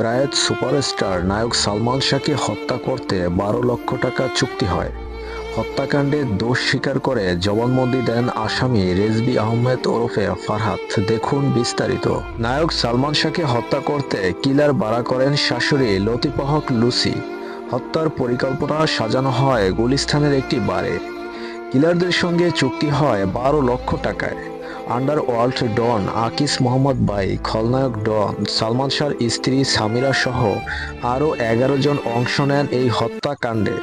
প্রায়ত superstar নায়ক সালমান শাহকে হত্যা করতে বারো লক্ষ টাকা চুক্তি হয়। হত্যাকাণ্ডে দোষ স্বীকার করে জবানবন্দি দেন আসামি রেজবি আহমেদ ওরফে ফারহাত। দেখুন বিস্তারিত। নায়ক সালমান শাহকে হত্যা করতে কিলার বাড়া করেন শাশুড়ি লতিফহক লুসি। হত্যার পরিকল্পনা সাজানো হয় গুলিস্থানের একটি বারে। কিলারদের সঙ্গে চুক্তি হয় বারো লক্ষ টাকায়। আন্ডার ওয়ার্ল্ড ডন আকিস মোহাম্মদ বাই খলনায়ক ডন সালমান শাহর স্ত্রী সামিরা সহ আরও এগারো জন অংশ নেন এই হত্যাকাণ্ডে।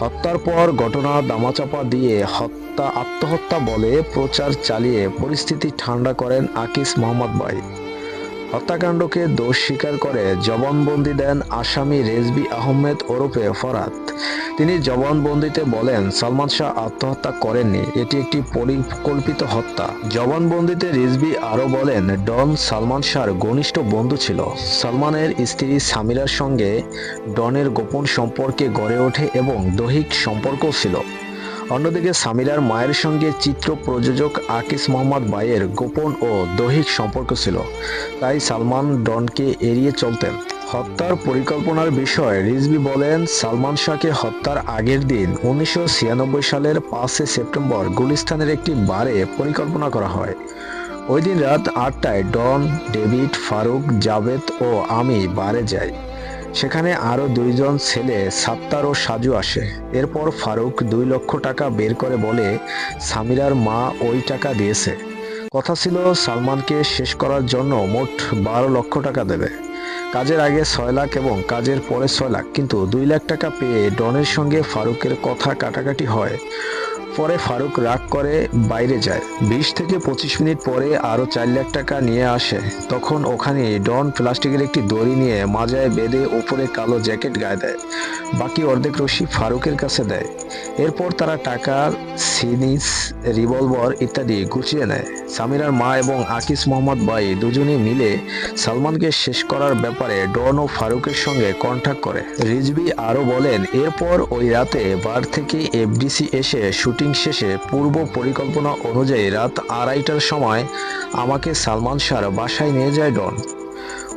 হত্যার পর ঘটনা দামাচাপা দিয়ে হত্যা, আত্মহত্যা বলে প্রচার চালিয়ে পরিস্থিতি ঠান্ডা করেন আকিস মোহাম্মদ বাই হত্যাকাণ্ডকে দোষ স্বীকার করে জবানবন্দি দেন আসামি রেজবি আহমেদ ওরফে ফরাত তিনি জবানবন্দিতে বলেন, সালমান শাহ আত্মহত্যা করেননি, এটি একটি পরিকল্পিত হত্যা। জবানবন্দিতে রিজবি আরও বলেন, ডন সালমান শাহর ঘনিষ্ঠ বন্ধু ছিল। সালমানের স্ত্রী সামিরার সঙ্গে ডনের গোপন সম্পর্কে গড়ে ওঠে এবং দৈহিক সম্পর্ক ছিল। অন্যদিকে সামিরার মায়ের সঙ্গে চিত্র প্রযোজক আকিস মোহাম্মদ বাইয়ের গোপন ও দৈহিক সম্পর্ক ছিল। তাই সালমান ডনকে এড়িয়ে চলতেন। হত্যার পরিকল্পনার বিষয়ে রিজবি বলেন, সালমান শাহকে হত্যার আগের দিন উনিশশো ছিয়ানব্বই সালের পাঁচই সেপ্টেম্বর গুলিস্তানের একটি বারে পরিকল্পনা করা হয়। ওই দিন রাত আটটায় ডন, ডেভিড, ফারুক, জাভেদ ও আমি বারে যাই। সেখানে আরও দুইজন ছেলে সাত্তার ও সাজু আসে। এরপর ফারুক দুই লক্ষ টাকা বের করে বলে, সামিরার মা ওই টাকা দিয়েছে। কথা ছিল, সালমানকে শেষ করার জন্য মোট বারো লক্ষ টাকা দেবে। কাজের আগে ছয় লাখ এবং কাজের পরে ছয় লাখ, কিন্তু দুই লাখ টাকা পেয়ে ডনের সঙ্গে ফারুকের কথা কাটাকাটি হয়। পরে ফারুক রাগ করে বাইরে যায়। বিশ থেকে পঁচিশ মিনিট পরে আরও চার লাখ টাকা নিয়ে আসে। তখন ওখানে ডন প্লাস্টিকের একটি দড়ি নিয়ে মাজায় বেঁধে ওপরে কালো জ্যাকেট গায়ে দেয়। বাকি অর্ধেক রশি ফারুকের কাছে দেয়। এরপর তারা টাকা, সিনিস, রিভলভার ইত্যাদি গুছিয়ে নেয়। সামিরার মা এবং আকিস মোহাম্মদ বাই দুজনে মিলে সালমানকে শেষ করার ব্যাপারে ডন ও ফারুকের সঙ্গে কন্ট্যাক্ট করে। রিজবি আরও বলেন, এরপর ওই রাতে বার থেকে এফডিসি এসে শুটিং শেষে পূর্ব পরিকল্পনা অনুযায়ী রাত আড়াইটার সময় আমাকে সালমান শাহর বাসায় নিয়ে যায় ডন।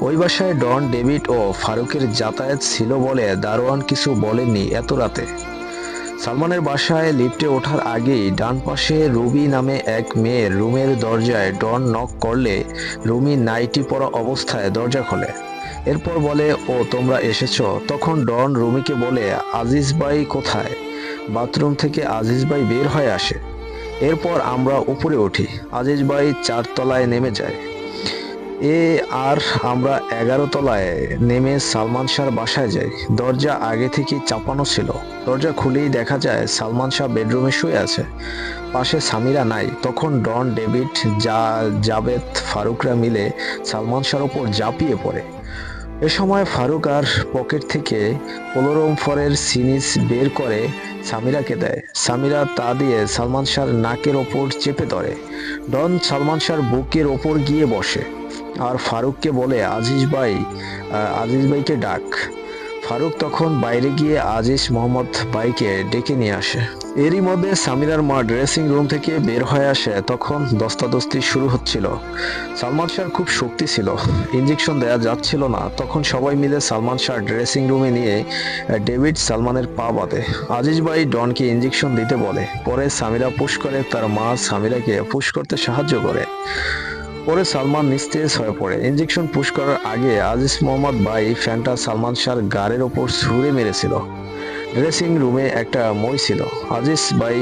ওই বাসায় ডন, ডেভিড ও ফারুকের যাতায়াত ছিল বলে দারোয়ান কিছু বলেননি এত রাতে। সালমানের বাসায় লিফটে ওঠার আগেই ডান পাশে রুবি নামে এক মেয়ের রুমের দরজায় ডন নক করলে রুমি নাইটি পরা অবস্থায় দরজা খোলে। এরপর বলে, ও, তোমরা এসেছ? তখন ডন রুমিকে বলে, আজিজ ভাই কোথায়? বাথরুম থেকে আজিজ ভাই বের হয়ে আসে। এরপর আমরা উপরে উঠি। আজিজ ভাই চারতলায় নেমে যায়। এ আর আমরা এগারো তলায় নেমে সালমান শাহর বাসায় যাই। দরজা আগে থেকে চাপানো ছিল। দরজা খুলেই দেখা যায় সালমান শাহ বেডরুমে শুয়ে আছে। পাশে সামিরা নাই। তখন ডন, ডেভিড যা জাবেদ, ফারুকরা মিলে সালমান শাহর ওপর ঝাঁপিয়ে পড়ে। এ সময় ফারুক আর পকেট থেকে পোলোরম ফরের সিনিস বের করে সামিরাকে দেয়। সামিরা তা দিয়ে সালমান শাহর নাকের ওপর চেপে ধরে। ডন সালমান শাহর বুকের ওপর গিয়ে বসে। আর ফারুককে বলে, আজিজ ভাই আজিজ ভাইকে ডাক। ফারুক তখন বাইরে গিয়ে আজিজ মোহাম্মদ ভাইকে ডেকে নিয়ে আসে। এরই মধ্যে সামিরার মা ড্রেসিং রুম থেকে বের হয়ে আসে, তখন দস্তাদস্তি শুরু হচ্ছিল। সালমান শাহর খুব শক্তি ছিল ইঞ্জেকশন দেওয়া যাচ্ছিল না, তখন সবাই মিলে সালমান শাহ ড্রেসিং রুমে নিয়ে ডেভিড সালমানের পা বাঁধে। আজিজ ভাই ডনকে ইঞ্জেকশন দিতে বলে, পরে সামিরা পুশ করে, তার মা সামিরাকে পুশ করতে সাহায্য করে। পরে সালমান নিস্তেজ হয়ে পড়ে। ইঞ্জেকশন পুশ করার আগে আজিজ মোহাম্মদ ভাই ফ্যানটা সালমান শাহর গাড়ির ওপর ছুঁড়ে মেরেছিল। ড্রেসিং রুমে একটা মই ছিল। আজিজ ভাই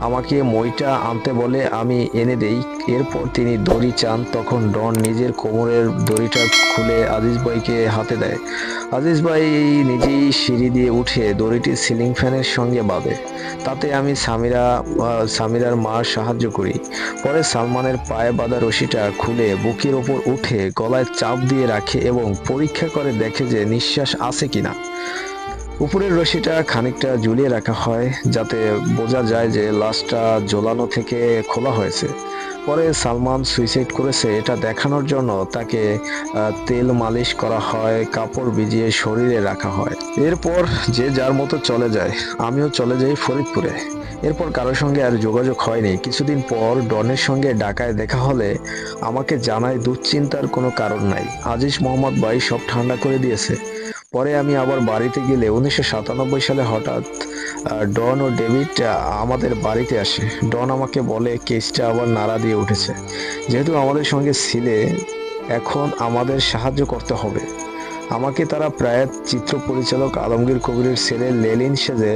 আমাকে মইটা আনতে বলে, আমি এনে দেই। এরপর তিনি দড়ি চান, তখন ডন নিজের কোমরের দড়িটা খুলে আজিজ ভাইকে হাতে দেয়। আজিজ ভাই নিজেই সিঁড়ি দিয়ে উঠে দড়িটি সিলিং ফ্যানের সঙ্গে বাঁধে। তাতে আমি সামিরা সামিরার মা সাহায্য করি। পরে সালমানের পায়ে বাঁধা রশিটা খুলে বুকের ওপর উঠে গলায় চাপ দিয়ে রাখে এবং পরীক্ষা করে দেখে যে নিঃশ্বাস আছে কিনা। উপরের রশিটা খানিকটা ঝুলিয়ে রাখা হয়, যাতে বোঝা যায় যে লাশটা ঝোলানো থেকে খোলা হয়েছে। পরে সালমান সুইসাইড করেছে এটা দেখানোর জন্য তাকে তেল মালিশ করা হয়, কাপড় ভিজিয়ে শরীরে রাখা হয়। এরপর যে যার মতো চলে যায়, আমিও চলে যাই ফরিদপুরে। এরপর কারোর সঙ্গে আর যোগাযোগ হয়নি। কিছুদিন পর ডনের সঙ্গে ঢাকায় দেখা হলে আমাকে জানায় দুশ্চিন্তার কোনো কারণ নাই। আজিজ মোহাম্মদ ভাই সব ঠান্ডা করে দিয়েছে। পরে আমি আবার বাড়িতে গেলে উনিশশো সাতানব্বই সালে হঠাৎ ডন ও ডেভিড আমাদের বাড়িতে আসে। ডন আমাকে বলে, কেসটা আবার নাড়া দিয়ে উঠেছে। যেহেতু আমাদের সঙ্গে ছিলে, এখন আমাদের সাহায্য করতে হবে। আমাকে তারা প্রায় চিত্র পরিচালক আলমগীর কবিরের ছেলে লেলিন সেজে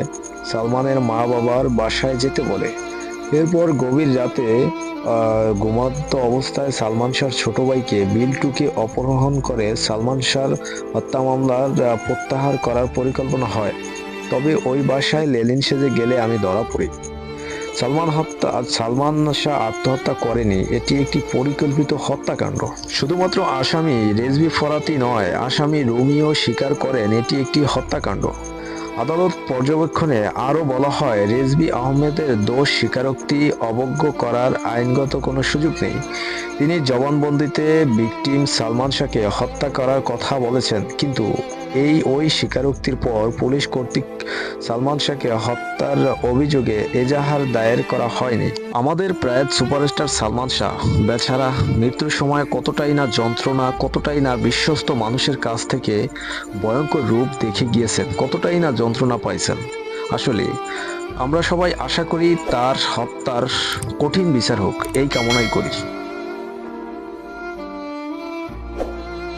সালমানের মা বাবার বাসায় যেতে বলে। এরপর গভীর রাতে আহ, ঘুমন্ত অবস্থায় সালমান শাহর ছোট ভাইকে বিলটুকে অপহরণ করে সালমান শাহর হত্যা মামলার প্রত্যাহার করার পরিকল্পনা হয়। তবে ওই বাসায় লেলিন সেজে গেলে আমি ধরা পড়ি। সালমান হত্যা সালমান শাহ আত্মহত্যা করেনি। এটি একটি পরিকল্পিত হত্যাকাণ্ড। শুধুমাত্র আসামি রেজবি ফরাতি নয় আসামি রোমিও স্বীকার করেন এটি একটি হত্যাকাণ্ড। আদালত পর্যবেক্ষণে আরও বলা হয় রেজবি আহমেদের দোষ স্বীকারোক্তি অবজ্ঞ করার আইনগত কোনো সুযোগ নেই। তিনি জবানবন্দিতে ভিকটিম সালমান শাহকে হত্যা করার কথা বলেছেন, কিন্তু এই ওই স্বীকারোক্তির পর পুলিশ কর্তৃক সালমান শাহকে হত্যার অভিযোগে এজাহার দায়ের করা হয়নি। আমাদের প্রয়াত সুপারস্টার সালমান শাহ, বেচারা মৃত্যুর সময় কতটাই না যন্ত্রণা, কতটাই না বিশ্বস্ত মানুষের কাছ থেকে ভয়ঙ্কর রূপ দেখে গিয়েছেন, কতটাই না যন্ত্রণা পাইছেন। আসলে, আমরা সবাই আশা করি তার হত্যার কঠিন বিচার হোক, এই কামনাই করি।